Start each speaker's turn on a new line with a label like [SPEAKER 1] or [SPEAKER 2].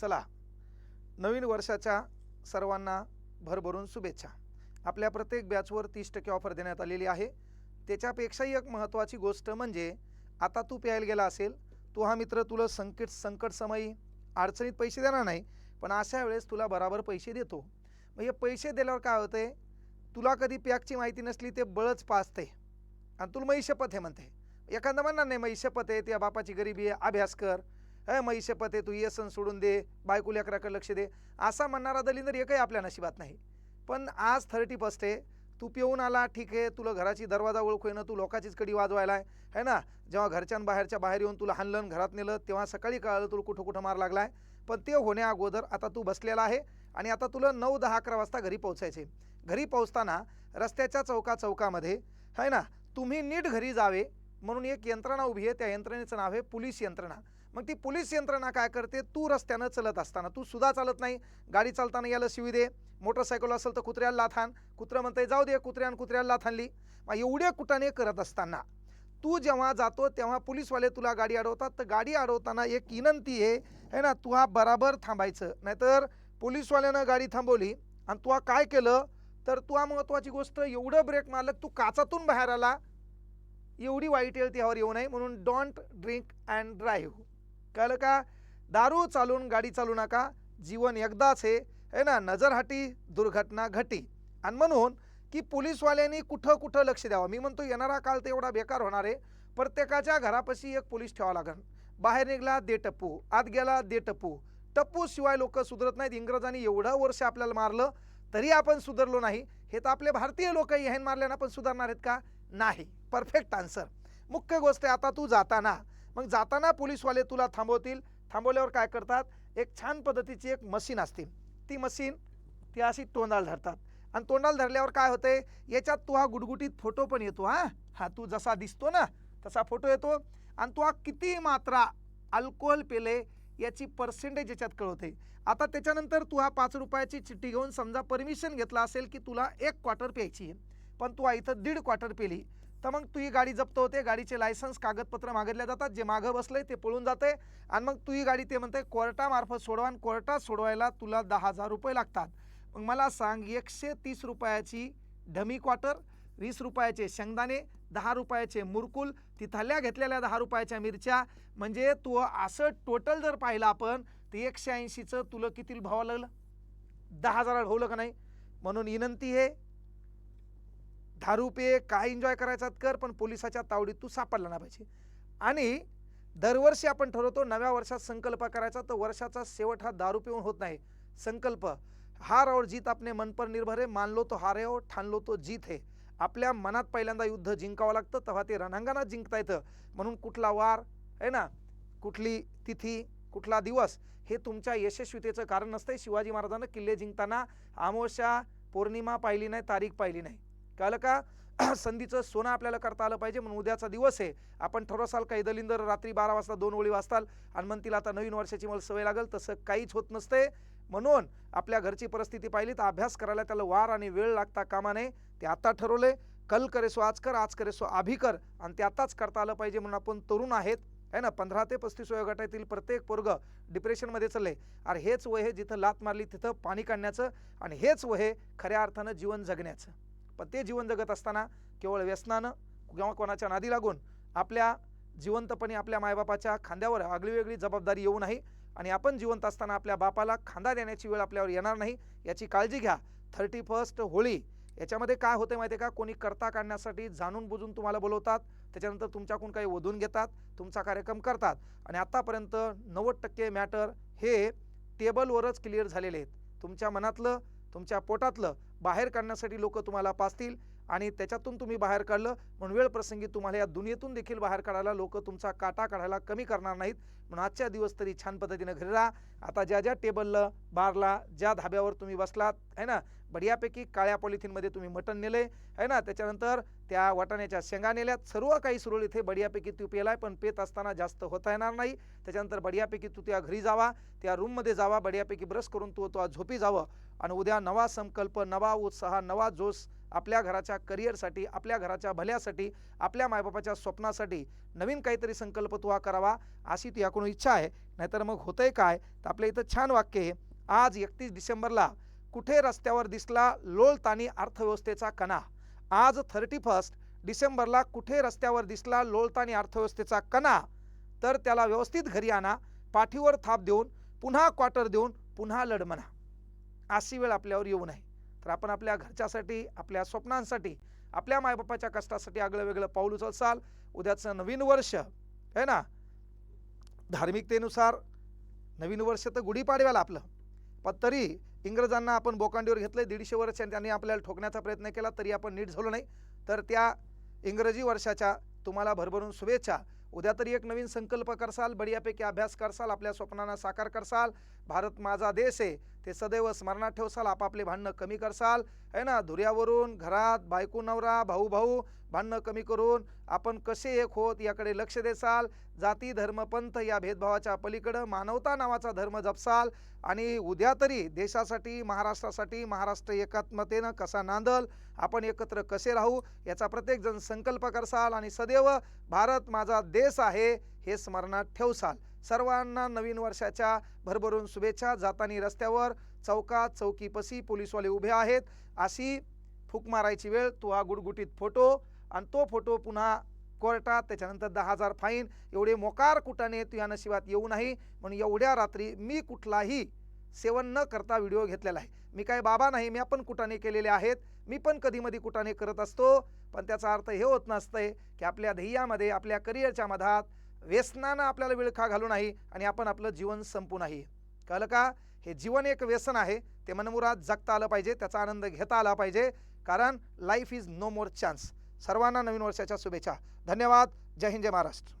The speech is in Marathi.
[SPEAKER 1] चला. नवीन वर्षाच्या सर्वांना भरभरून शुभेच्छा. आपल्या प्रत्येक बॅचवर तीस टक्के ऑफर देण्यात आलेली आहे. त्याच्यापेक्षाही एक महत्त्वाची गोष्ट म्हणजे आता तू प्यायला गेला असेल तू हा मित्र तुला संकट संकटसमयी अडचणीत पैसे देणार नाही पण अशा वेळेस तुला बराबर पैसे देतो. मग हे पैसे दिल्यावर काय होते तुला कधी पॅकची माहिती नसली ते बळच पाचते आणि तुला मै शपथ म्हणते. एखादा म्हणणार नाही मै शपथ आहे त्या बापाची गरिबी आहे अभ्यास कर. हे मै शपथ आहे तू येसन सोडून दे बायको लेकराकडे लक्ष दे. असा म्हणणारा दलिंदर एकही आपल्या नशिबात नाही. पण आज थर्टी फर्स्ट आहे. तू पिऊन आला ठीक आहे. तुला घराची दरवाजा ओळखू येणं तू लोकाचीच कडी वाजवायला आहे. है ना? जेव्हा घरच्या बाहेरच्या बाहेर येऊन तुला हाणलं घरात नेलं तेव्हा सकाळी कळालं तुला कुठं कुठं मार लागला आहे पण ते होण्या अगोदर आता तू बसलेला आहे आणि आता तुला नऊ दहा अकरा वाजता घरी पोहोचायचे घरी पोहोचताना रस्त्याच्या चौका चौकामध्ये है ना? तुम्ही नीट घरी जावे म्हणून एक यंत्रणा उभी आहे. त्या यंत्रणेचं नाव आहे पोलीस यंत्रणा. मग ती पोलीस यंत्रणा काय करते? तू रस्त्यानं चलत असताना तू सुद्धा चालत नाही. गाडी चालताना याला शिवी दे. मोटरसायकल असेल तर कुत्र्याला लाथान कुत्रं म्हणतंय जाऊ दे कुत्र्यान कुत्र्याला लाथानली मग एवढ्या कुटाने करत असताना तू जेव्हा जातो तेव्हा पोलीसवाले तुला गाडी अडवतात. तर गाडी अडवताना एक विनंती आहे है ना तू हा बराबर थांबायचं. नाहीतर पोलीसवाल्यानं गाडी थांबवली आणि तू हा काय केलं? तर तू हा महत्त्वाची गोष्ट एवढं ब्रेक मारलं तू काचातून बाहेर आला. एवढी वाईट येईल त्यावर येऊ नये. म्हणून डोंट ड्रिंक अँड ड्राईव्ह. कळलं का? दारू चालून गाडी चालू नका. जीवन एकदाच आहे है ना? नजरहाटी दुर्घटना घटी. आणि म्हणून की पोलीसवाल्यांनी कुठं कुठं लक्ष द्यावं? मी म्हणतो येणारा काळ तर एवढा बेकार होणार आहे. प्रत्येकाच्या घरापाशी एक पोलीस ठेवावा लागेल बाहेर निघला दे टप्पू. आत गेला दे टप्पू. टप्पू शिवाय लोक सुधरत नाहीत. इंग्रजांनी एवढं वर्ष आपल्याला मारलं तरी आपण सुधारलो नाही. हे तर आपले भारतीय लोक ह्यान मारल्यानं आपण सुधारणार आहेत का? नाही. Perfect answer. मुख्य गोष्ट आहे आता तू जाताना मग जाताना पोलीसवाले तुला थांबवतील. थांबवल्यावर काय करतात? एक छान पद्धतीची एक मशीन असते. ती मशीन ती अशी तोंडाला धरतात. आणि तोंडाला धरल्यावर काय होते? याच्यात तू हा गुटगुटीत फोटो पण येतो हा. हा तू जसा दिसतो ना तसा फोटो येतो. आणि तू हा किती मात्रा अल्कोहोल पेले याची पर्सेंटेज याच्यात कळवते. आता त्याच्यानंतर तू हा पाच रुपयाची चिठ्ठी घेऊन समजा परमिशन घेतला असेल की तुला एक क्वार्टर प्यायची आहे. पण तू इथं दीड क्वार्टर पेली. तर मग तू ही गाडी जप्त होते. गाडीचे लायसन्स कागदपत्र मागितल्या जातात. जे मागं बसलंय ते पळून जाते. आणि मग तू ही गाडी ते म्हणते कोर्टामार्फत सोडवा आणि कोर्टात सोडवायला तुला दहा हजार रुपये लागतात. मग मला सांग एकशे तीस रुपयाची ढमी क्वार्टर वीस रुपयाचे शेंगदाणे दहा रुपयाचे मुरकुल तिथल्या घेतलेल्या दहा रुपयाच्या मिरच्या. म्हणजे तू असं टोटल जर पाहिलं आपण तर एकशे ऐंशीचं तुला किती भाव लागलं? दहा हजार भावलं का नाही? म्हणून विनंती आहे. दारू पे काय एन्जॉय करायचा कर पण पोलिसाच्या तावडीत तू सापडला ना पाहिजे. आणि दरवर्षी आपण ठरवतो नव्या वर्षात संकल्प करायचा तर वर्षाचा शेवट हा दारू पिऊन होत नाही. संकल्प हार और जीत आपने मन पर निर्भर आहे मानलो तो हारे हो ठाणलो तो जीत आहे. आपल्या मनात पहिल्यांदा युद्ध जिंकावं लागतं तेव्हा ते रणांगणात जिंकता येतं. म्हणून कुठला वार आहे ना? कुठली तिथी कुठला दिवस हे तुमच्या यशस्वीतेचं कारण नसतंय. शिवाजी महाराजांना किल्ले जिंकताना अमावस्या पौर्णिमा पाहिली नाही तारीख पाहिली नाही. कळलं का? संधीचं सोनं आपल्याला करता आलं पाहिजे म्हणून उद्याचा दिवस आहे. आपण ठरवसाल काही दलिंदर रात्री बारा वाजता दोन ओळी वाजताल आणि म्हणतील आता नवीन वर्षाची मला सवय लागेल तसं काहीच होत नसते. म्हणून आपल्या घरची परिस्थिती पाहिली तर अभ्यास करायला त्याला वार आणि वेळ लागता कामा नये. ते आता ठरवले. कल करे सो आज कर आज करे सो आभी कर आणि ते आताच करता आलं पाहिजे म्हणून आपण तरुण आहेत. आहे ना? पंधरा ते पस्तीस वयोगटातील प्रत्येक पोरग डिप्रेशनमध्ये चालले अरे हेच वय हे जिथं लात मारली तिथं पाणी काढण्याचं आणि हेच वय खऱ्या अर्थानं जीवन जगण्याचं. पण ते जीवन जगत असताना केवळ व्यसनानं किंवा कोणाच्या नादी लागून आपल्या जिवंतपणे आपल्या मायबापाच्या खांद्यावर आगळी वेगळी जबाबदारी येऊ नाही आणि आपण जिवंत असताना आपल्या बापाला खांदा देण्याची वेळ आपल्यावर येणार नाही याची काळजी घ्या. Thirty first Holi. याच्यामध्ये काय होतं माहिती आहे का? कोणी करता काढण्यासाठी जाणून बुजून तुम्हाला बोलवतात त्याच्यानंतर तुमच्याकडून काही वधून घेतात तुमचा कार्यक्रम करतात आणि आत्तापर्यंत नव्वद टक्के मॅटर हे टेबलवरच क्लिअर झालेले आहेत. तुमच्या मनातलं तुमच्या पोटातलं बाहेर काढण्यासाठी लोक तुम्हाला पाचतील आणि त्याच्यातून तुम्ही बाहेर काढलं म्हणून वेळ प्रसंगी तुम्हाला या दुनियेतून देखील बाहेर काढायला लोक तुमचा काटा काढायला कमी करणार नाहीत. म्हणून आजच्या दिवस तरी छान पद्धतीनं घरी राहा. आता ज्या ज्या टेबलला बारला ज्या धाब्यावर तुम्ही बसलात आहे ना? बढियापैकी काळ्या पॉलिथिनमध्ये तुम्ही मटण नेले आहे ना? त्याच्यानंतर त्या वाटाण्याच्या शेंगा नेल्यात. सर्व काही सुरळीत हे बढियापैकी तू पेलाय पण पेत असताना जास्त होता येणार नाही. त्याच्यानंतर बढियापैकी तू त्या घरी जावा त्या रूममध्ये जावा बढियापैकी ब्रश करून तू तो झोपी जावं. आणि उद्या नवा संकल्प नवा उत्साह नवा जोश आपल्या घराच्या करिअरसाठी आपल्या घराच्या भल्यासाठी आपल्या मायबापाच्या स्वप्नासाठी नवीन काहीतरी संकल्प तू हा करावा अशी तुझ्याकडून इच्छा आहे. नाहीतर मग होतंय काय? तर आपल्या इथं छान वाक्य आहे. आज एकतीस डिसेंबरला कुठे रस्त्यावर दिसला लोळतानी अर्थव्यवस्थेचा कणा? आज थर्टी फर्स्ट डिसेंबरला कुठे रस्त्यावर दिसला लोळतानी अर्थव्यवस्थेचा कणा? तर त्याला व्यवस्थित घरी आणा पाठीवर थाप देऊन पुन्हा क्वार्टर देऊन पुन्हा लढ म्हणा अशी वेळ आपल्यावर येऊ नये. तर आपण आपल्या घरच्यासाठी आपल्या स्वप्नांसाठी आपल्या मायबापाच्या कष्टासाठी आगळं वेगळं पाऊल उचलसाल. उद्याचं नवीन वर्ष आहे ना? धार्मिकतेनुसार नवीन वर्ष तर गुढीपाडव्याला आपलं. पण तरी इंग्रजांना आपण बोकांडीवर घेतलंय दीडशे वर्ष आणि त्यांनी आपल्याला ठोकण्याचा प्रयत्न केला तरी आपण नीट झालो नाही. तर त्या इंग्रजी वर्षाच्या तुम्हाला भरभरून शुभेच्छा. उद्या तरी एक नवीन संकल्प करसाल बढियापैकी अभ्यास करसाल आपल्या स्वप्नांना साकार करसाल. भारत माझा देश आहे. ते सदैव स्मरणात ठेवसाल आपापले भांडणं कमी करसाल. है ना? धुऱ्यावरून घरात बायको नवरा भाऊ भाऊ भांडणं कमी करून आपण कसे एक होत याकडे लक्ष देसाल. जाती धर्म पंथ या भेदभावाच्या पलीकडं मानवता नावाचा धर्म जपसाल. आणि उद्या तरी देशासाठी महाराष्ट्रासाठी महाराष्ट्र एकात्मतेनं कसा नांदल आपण एकत्र कसे राहू याचा प्रत्येकजण संकल्प करसाल. आणि सदैव भारत माझा देश आहे हे स्मरणात ठेवसाल. सर्वांना नवीन वर्षाच्या भरभरून शुभेच्छा. जातानी रस्त्यावर चौकात चौकीपसी पोलीसवाले उभे आहेत. अशी फूक मारायची वेळ तो हा गुटगुटीत फोटो आणि तो फोटो पुन्हा कोर्टात त्याच्यानंतर दहा हजार फाईन. एवढे मोकार कुटाने तू या नशिबात येऊ नाही. म्हणून एवढ्या रात्री मी कुठलाही सेवन न करता व्हिडिओ घेतलेला आहे. मी काय बाबा नाही मी पण कुटाने केलेले आहेत. मी पण कधीमधी कुटाने करत असतो. पण त्याचा अर्थ हे होत नसतंय की आपल्या ध्येयामध्ये आपल्या करिअरच्या मधात व्यसनानं आपल्याला विळखा घालू नाही आणि आपण आपलं जीवन संपू नाही. कळलं का? हे जीवन एक व्यसन आहे. ते मनमुरात जगता आलं पाहिजे त्याचा आनंद घेता आला पाहिजे. कारण life is no more chance सर्वांना नवीन वर्षाच्या शुभेच्छा. धन्यवाद. जय हिंद जय महाराष्ट्र.